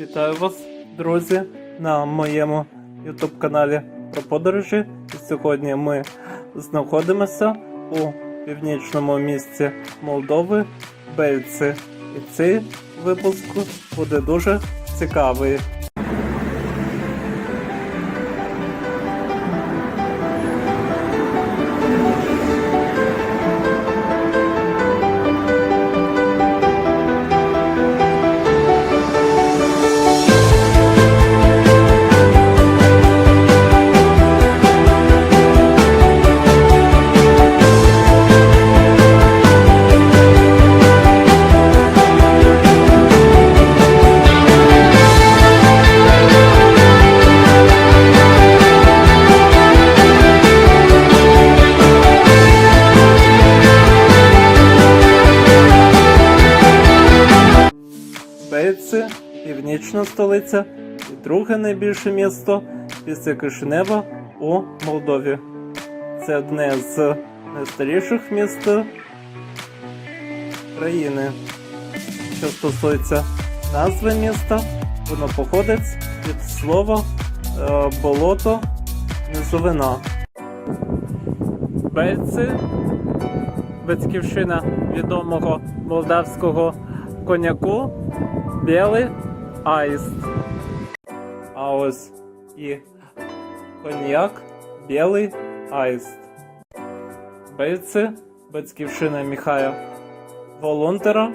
Вітаю вас, друзі, на моєму YouTube каналі про подорожі. І сьогодні ми знаходимося у північному місті Молдови Бельці. І цей випуск буде дуже цікавий. Бельці, північна столиця і друге найбільше місто після Кишинева у Молдові. Це одне з найстаріших міст країни. Що стосується назви міста, воно походить від слова е, болото низовина. Бельці батьківщина відомого молдавського коняку Білий Аїст. А ось і коньяк Білий Аїст. Бельці батьківщина Міхая Волонтера,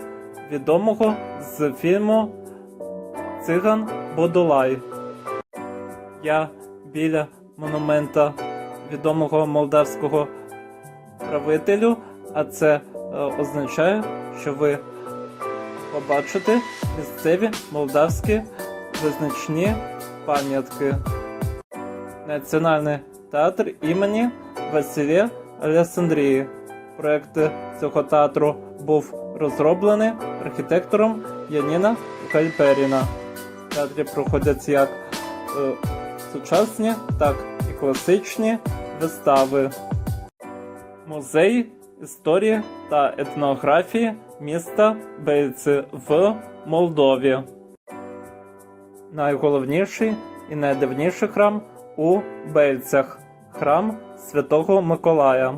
відомого з фільму Циган Бодолай. Я біля монумента відомого молдавського правителю, а це е, означає, що ви побачите місцеві молдавські визначні пам'ятки. Національний театр імені Василія Олександрії. Проект цього театру був розроблений архітектором Яніна Кальперіна. В театрі проходять як е, сучасні, так і класичні вистави. Музей історії та етнографії міста Бельці в Молдові. Найголовніший і найдавніший храм у Бельцях храм Святого Миколая.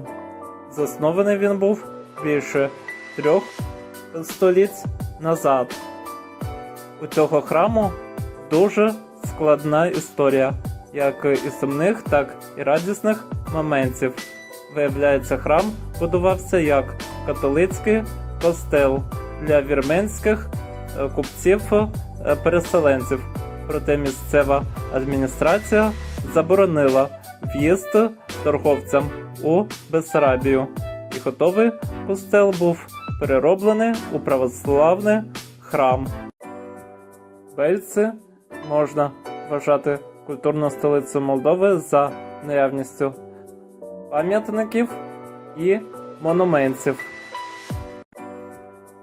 Заснований він був більше трьох століть назад. У цього храму дуже складна історія, як і сумних, так і радісних моментів. Виявляється, храм будувався як католицький костел для вірменських е, купців-переселенців. Проте місцева адміністрація заборонила в'їзд торговцям у Бессарабію, і готовий костел був перероблений у православний храм. Бельці можна вважати культурну столицю Молдови за наявністю пам'ятників і монументів.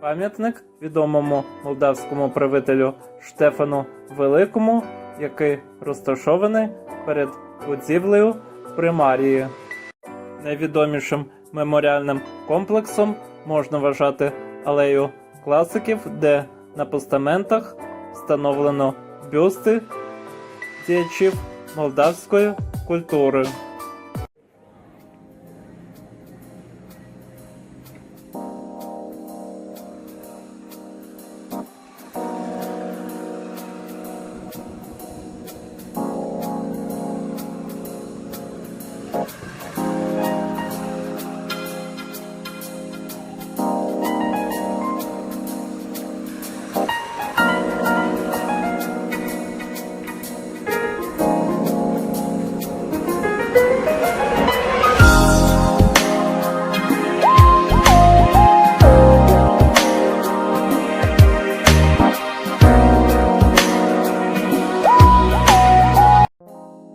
Пам'ятник відомому молдавському правителю Штефану Великому, який розташований перед будівлею примарії. Найвідомішим меморіальним комплексом можна вважати алею класиків, де на постаментах встановлено бюсти діячів молдавської культури.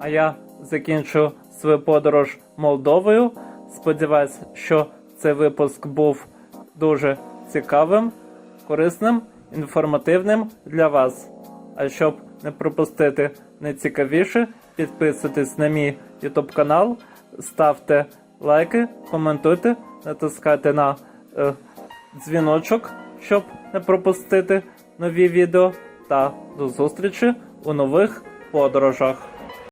А я закінчу свою подорож Молдовою. Сподіваюсь, що цей випуск був дуже цікавим, корисним, інформативним для вас. А щоб не пропустити найцікавіше, підписуйтесь на мій YouTube канал, ставте лайки, коментуйте, натискайте на е, дзвіночок, щоб не пропустити нові відео. та до зустрічі у нових подорожах.